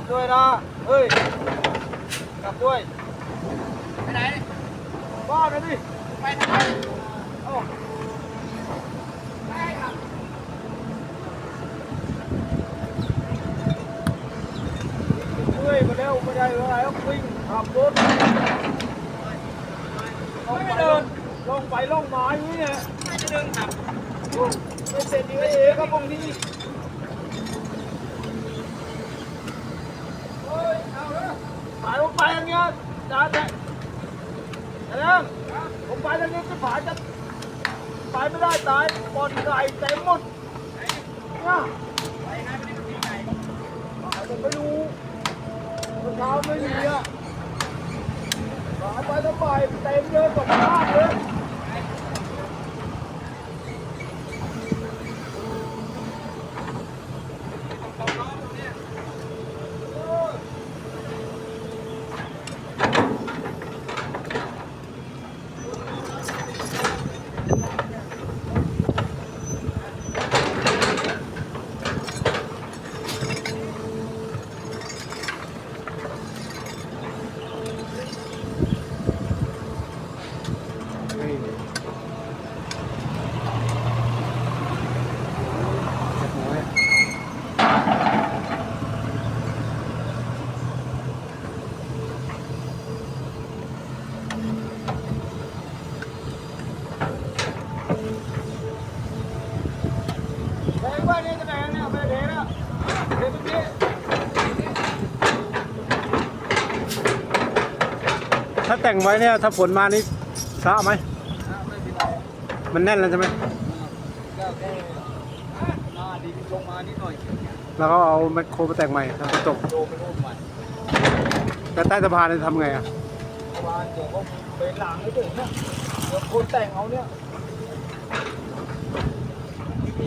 ลับด้วยนะ เฮ้ย กลับด้วย ไปไหน บ้านนะดิ ไปทำไมเอ้าไปให้ขับเมื่อยมาแล้วไม่ได้อะไรก็วิ่งขับรถลงไปเดินลงไปลงมาอย่างนี้เนี่ยไม่จะเดินขับไม่เสร็จดีเองครับพวกนี้เฮ้ยเอาเถอะถ่ายลงไปอย่าง เงี้ยจ้าแต่แต่ยังผมไปแล้วนี่จะผ่านจะไปไม่ได้ตายบอลไก่เต็มหมดเนี่ยไปไหนไม่ได้ไปไหนผมไม่รู้รอเช้าไม่มีอะหาไปทั้งใบเต็มเลยสองข้างเลย ตรงน้องตรงเนี้ย แดงว่านี่จะแดงเนี่ยไม่แดงอะเดี๋ยวเมื่อกี้ ถ้าแต่งไว้เนี่ยถ้าฝนมานี่สะไหมไม,ไมันแน่นแล้วใช่ไหมแล้วก็เอาแมคโครไปแต่งใหม่ทำกระจกแต่ใต้สะพานเนี่ยทำไงอะวานเดี๋ยวก็เป็นหลังไม่ถึงเนี่ยเดี๋ยวคนแต่งเอาเนี่ย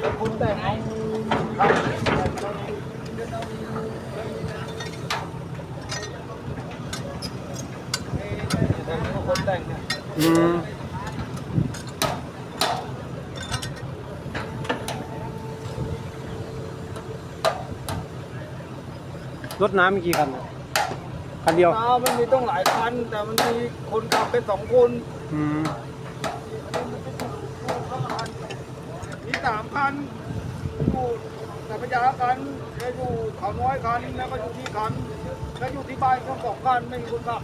อาครับแต่งก็คนแต่งเนี่ยอืมรถน้ำมีกี่คันอะคันเดียวน้ามันมีต้องหลายคัน แต่มันมีคนขับเป็นสองคน อืม สามคันอยู่แต่พยาคันแล้วอยู่เขาน้อยคันแล้วก็อยู่ที่คันแล้วอยู่ที่บ้านก็สองคันไม่มีคนขับ